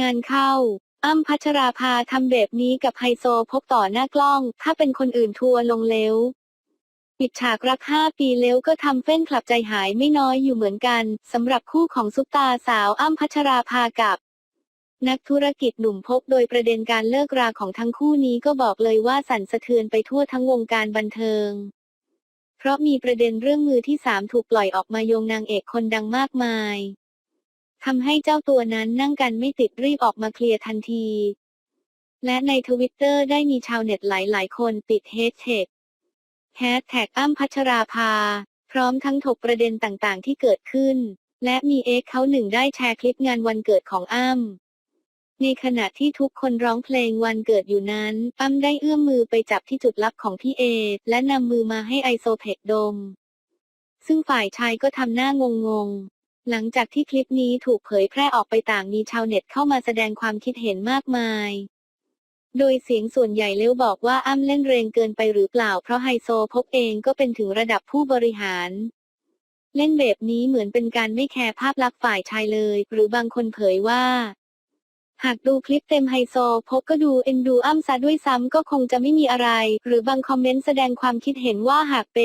งานเข้าอ้ำพัชราภาทำแบบนี้กับไฮโซพกต่อหน้ากล้อง ถ้าเป็นคนอื่นทัวร์ลงเร็วปิดฉากรัก 5 ปีแล้วก็ทำเฟ้นคลับใจหายไม่น้อยอยู่เหมือนกันสำหรับคู่ของซุปตาสาวอ้ำพัชราภากับ นักธุรกิจหนุ่มพกโดยประเด็นการเลิกราของทั้งคู่นี้ก็บอกเลยว่าสั่นสะเทือนไปทั่วทั้งวงการบันเทิง เพราะมีประเด็นเรื่องมือที่สามถูกปล่อยออกมาโยงนางเอกคนดังมากมาย ทำให้เจ้าตัวนั้นนั่งกันไม่ติดรีบออกมาเคลียร์ทันที และในทวิตเตอร์ได้มีชาวเน็ตหลายๆ คนติดเฮชแท็กแฮชแท็กอ้ำพัชราภา พร้อมทั้งถกประเด็นต่างๆ ที่เกิดขึ้น และมีเอ็กเขาหนึ่งได้แชร์คลิปงานวันเกิดของอ้ำในขณะที่ทุกคนร้องเพลงวันเกิดอยู่นั้น อ้ำได้เอื้อมมือไปจับที่จุดลับของพี่เอ และนำมือมาให้ไอโซเพกดม ซึ่งฝ่ายชายก็ทำหน้างงงๆ หลังจากที่คลิปนี้ถูกเผยแพร่ออกไปต่างมีชาวเน็ตเข้ามาแสดงความคิดเห็นมากมาย โดยเสียงส่วนใหญ่เลี้ยวบอกว่าอ้ำเล่นแรงเกินไปหรือเปล่า เพราะไฮโซพกเองก็เป็นถึงระดับผู้บริหาร เล่นแบบนี้เหมือนเป็นการไม่แคร์ภาพลักษณ์ฝ่ายชายเลย หรือบางคนเผยว่า หากดูคลิปเต็มไฮโซพกก็ดูเอ็นดูอ้ำซะด้วยซ้ำก็คงจะไม่มีอะไร หรือบางคอมเมนต์แสดงความคิดเห็นว่าหากเป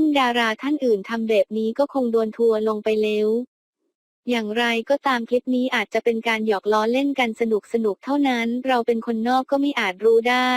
นดาราท่านอื่นทำแบบนี้ก็คงโดนทัวร์ลงไปแล้วอย่างไรก็ตามคลิปนี้อาจจะเป็นการหยอกล้อเล่นกันสนุกสนุกๆเท่านั้น เราเป็นคนนอกก็ไม่อาจรู้ได้